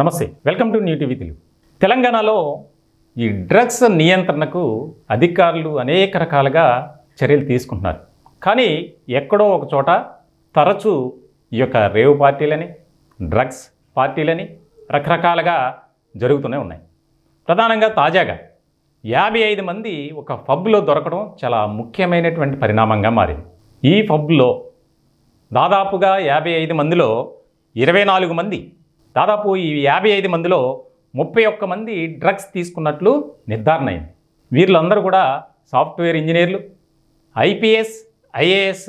నమస్తే welcome to new TV Telugu. తెలంగాణలో ఈ డ్రగ్స్ నియంత్రణకు అధికారులు అనేక రకాలుగా చర్యలు తీసుకుంటున్నారు. కానీ ఎక్కడో ఒక చోట తరచూ ఈ యొక్క రేవ్ పార్టీలని డ్రగ్స్ పార్టీలని రకరకాలుగా జరుగుతూనే ఉన్నాయి. ప్రధానంగా తాజాగా యాభై ఐదు మంది ఒక పబ్లో దొరకడం చాలా ముఖ్యమైనటువంటి పరిణామంగా మారింది. ఈ పబ్లో దాదాపుగా యాభై ఐదు మందిలో ఇరవై నాలుగు మంది దాదాపు ఈ యాభై ఐదు మందిలో ముప్పై ఒక్క మంది డ్రగ్స్ తీసుకున్నట్లు నిర్ధారణ అయింది. వీళ్ళందరూ కూడా సాఫ్ట్వేర్ ఇంజనీర్లు ఐపీఎస్ ఐఏఎస్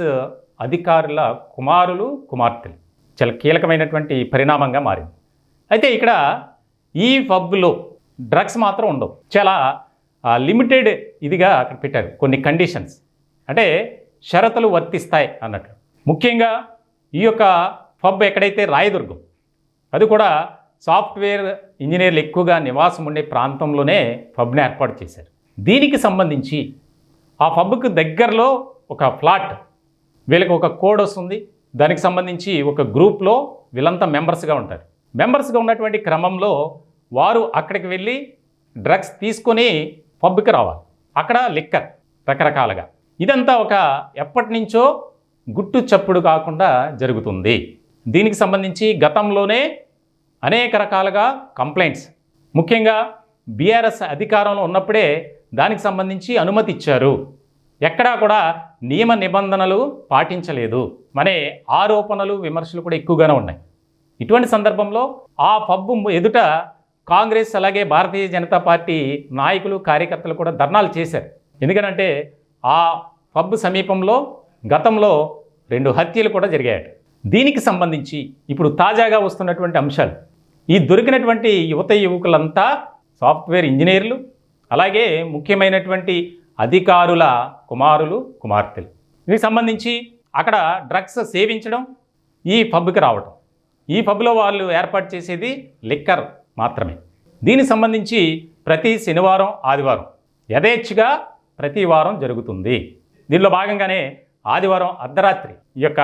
అధికారుల కుమారులు కుమార్తెలు. చాలా కీలకమైనటువంటి పరిణామంగా మారింది. అయితే ఇక్కడ ఈ పబ్లో డ్రగ్స్ మాత్రం ఉండవు. చాలా లిమిటెడ్ ఇదిగా అక్కడ పెట్టారు. కొన్ని కండిషన్స్. అంటే షరతులు వర్తిస్తాయి అన్నట్లు. ముఖ్యంగా ఈ యొక్క పబ్ ఎక్కడైతే రాయదుర్గం అది కూడా సాఫ్ట్వేర్ ఇంజనీర్లు ఎక్కువగా నివాసం ఉండే ప్రాంతంలోనే పబ్ని ఏర్పాటు చేశారు. దీనికి సంబంధించి ఆ పబ్కి దగ్గరలో ఒక ఫ్లాట్ వీళ్ళకి ఒక కోడ్ వస్తుంది. దానికి సంబంధించి ఒక గ్రూప్లో వీళ్ళంతా మెంబర్స్గా ఉంటారు. మెంబర్స్గా ఉన్నటువంటి క్రమంలో వారు అక్కడికి వెళ్ళి డ్రగ్స్ తీసుకొని పబ్కి రావాలి. అక్కడ లిక్కర్ రకరకాలుగా. ఇదంతా ఒక ఎప్పటి నుంచో గుట్టు చప్పుడు కాకుండా జరుగుతుంది. దీనికి సంబంధించి గతంలోనే అనేక రకాలుగా కంప్లైంట్స్. ముఖ్యంగా బీఆర్ఎస్ అధికారంలో ఉన్నప్పుడే దానికి సంబంధించి అనుమతి ఇచ్చారు. ఎక్కడా కూడా నియమ నిబంధనలు పాటించలేదు. మనే ఆరోపణలు విమర్శలు కూడా ఎక్కువగానే ఉన్నాయి. ఇటువంటి సందర్భంలో ఆ పబ్బు ఎదుట కాంగ్రెస్ అలాగే భారతీయ జనతా పార్టీ నాయకులు కార్యకర్తలు కూడా ధర్నాలు చేశారు. ఎందుకనంటే ఆ పబ్ సమీపంలో గతంలో రెండు హత్యలు కూడా జరిగాయట. దీనికి సంబంధించి ఇప్పుడు తాజాగా వస్తున్నటువంటి అంశాలు. ఈ దొరికినటువంటి యువత యువకులంతా సాఫ్ట్వేర్ ఇంజనీర్లు అలాగే ముఖ్యమైనటువంటి అధికారుల కుమారులు కుమార్తెలు. దీనికి సంబంధించి అక్కడ డ్రగ్స్ సేవించడం ఈ పబ్కి రావటం. ఈ పబ్లో వాళ్ళు ఏర్పాటు చేసేది లిక్కర్ మాత్రమే. దీనికి సంబంధించి ప్రతి శనివారం ఆదివారం యథేచ్ఛగా ప్రతి వారం జరుగుతుంది. దీనిలో భాగంగానే ఆదివారం అర్ధరాత్రి ఈ యొక్క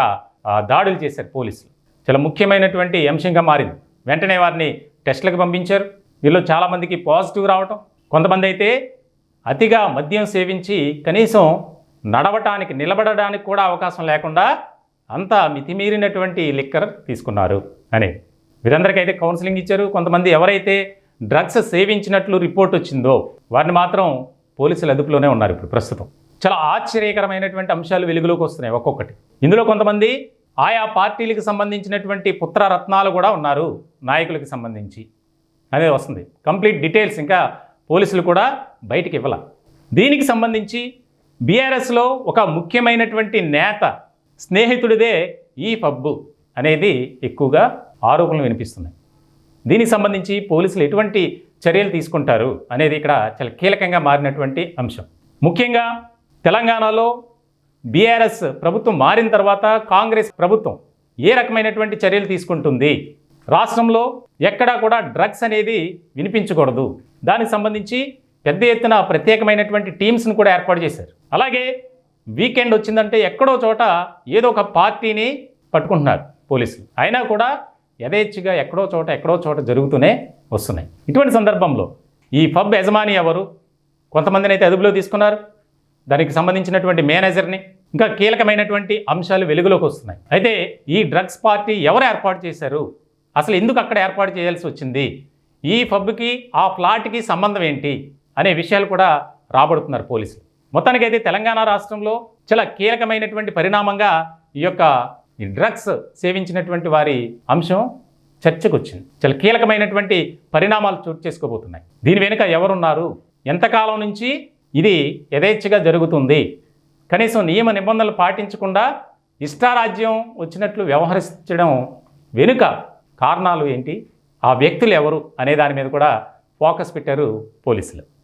దాడులు చేశారు పోలీసులు. చాలా ముఖ్యమైనటువంటి అంశంగా మారింది. వెంటనే వారిని టెస్టులకు పంపించారు. వీళ్ళు చాలామందికి పాజిటివ్ రావటం కొంతమంది అయితే అతిగా మద్యం సేవించి కనీసం నడవటానికి నిలబడడానికి కూడా అవకాశం లేకుండా అంత మితిమీరినటువంటి లిక్కర్ తీసుకున్నారు అనేది వీరందరికైతే కౌన్సిలింగ్ ఇచ్చారు. కొంతమంది ఎవరైతే డ్రగ్స్ సేవించినట్లు రిపోర్ట్ వచ్చిందో వారిని మాత్రం పోలీసులు అదుపులోనే ఉన్నారు ఇప్పుడు ప్రస్తుతం. చాలా ఆశ్చర్యకరమైనటువంటి అంశాలు వెలుగులోకి వస్తున్నాయి ఒక్కొక్కటి. ఇందులో కొంతమంది ఆయా పార్టీలకు సంబంధించినటువంటి పుత్రరత్నాలు కూడా ఉన్నారు నాయకులకు సంబంధించి. అనేది వస్తుంది. కంప్లీట్ డీటెయిల్స్ ఇంకా పోలీసులు కూడా బయటికి ఇవ్వాల. దీనికి సంబంధించి బీఆర్ఎస్లో ఒక ముఖ్యమైనటువంటి నేత స్నేహితుడిదే ఈ పబ్బు అనేది ఎక్కువగా ఆరోపణలు వినిపిస్తున్నాయి. దీనికి సంబంధించి పోలీసులు ఎటువంటి చర్యలు తీసుకుంటారు అనేది ఇక్కడ చాలా కీలకంగా మారినటువంటి అంశం. ముఖ్యంగా తెలంగాణలో బీఆర్ఎస్ ప్రభుత్వం మారిన తర్వాత కాంగ్రెస్ ప్రభుత్వం ఏ రకమైనటువంటి చర్యలు తీసుకుంటుంది? రాష్ట్రంలో ఎక్కడా కూడా డ్రగ్స్ అనేది వినిపించకూడదు. దానికి సంబంధించి పెద్ద ఎత్తున ప్రత్యేకమైనటువంటి టీమ్స్ను కూడా ఏర్పాటు చేశారు. అలాగే వీకెండ్ వచ్చిందంటే ఎక్కడో చోట ఏదో ఒక పార్టీని పట్టుకుంటున్నారు పోలీసులు. అయినా కూడా యథేచ్ఛగా ఎక్కడో చోట ఎక్కడో చోట జరుగుతూనే వస్తున్నాయి. ఇటువంటి సందర్భంలో ఈ పబ్ యజమాని ఎవరు? కొంతమందిని అయితే అదుపులో తీసుకున్నారు. దానికి సంబంధించినటువంటి మేనేజర్ని ఇంకా కీలకమైనటువంటి అంశాలు వెలుగులోకి వస్తున్నాయి. అయితే ఈ డ్రగ్స్ పార్టీ ఎవరు ఏర్పాటు చేశారు? అసలు ఎందుకు అక్కడ ఏర్పాటు చేయాల్సి వచ్చింది? ఈ పబ్కి ఆ ఫ్లాట్కి సంబంధం ఏంటి? అనే విషయాలు కూడా రాబడుతున్నారు పోలీసులు. మొత్తానికైతే తెలంగాణ రాష్ట్రంలో చాలా కీలకమైనటువంటి పరిణామంగా ఈ యొక్క ఈ డ్రగ్స్ సేవించినటువంటి వారి అంశం చర్చకు వచ్చింది చాలా కీలకమైనటువంటి పరిణామాలు చోటు చేసుకోబోతున్నాయి. దీని వెనుక ఎవరున్నారు? ఎంతకాలం నుంచి ఇది యథేచ్ఛగా జరుగుతుంది. కనీసం నియమ నిబంధనలు పాటించకుండా ఇష్టారాజ్యం వచ్చినట్లు వ్యవహరించడం వెనుక కారణాలు ఏంటి? ఆ వ్యక్తులు ఎవరు? అనే దాని మీద కూడా ఫోకస్ పెట్టారు పోలీసులు.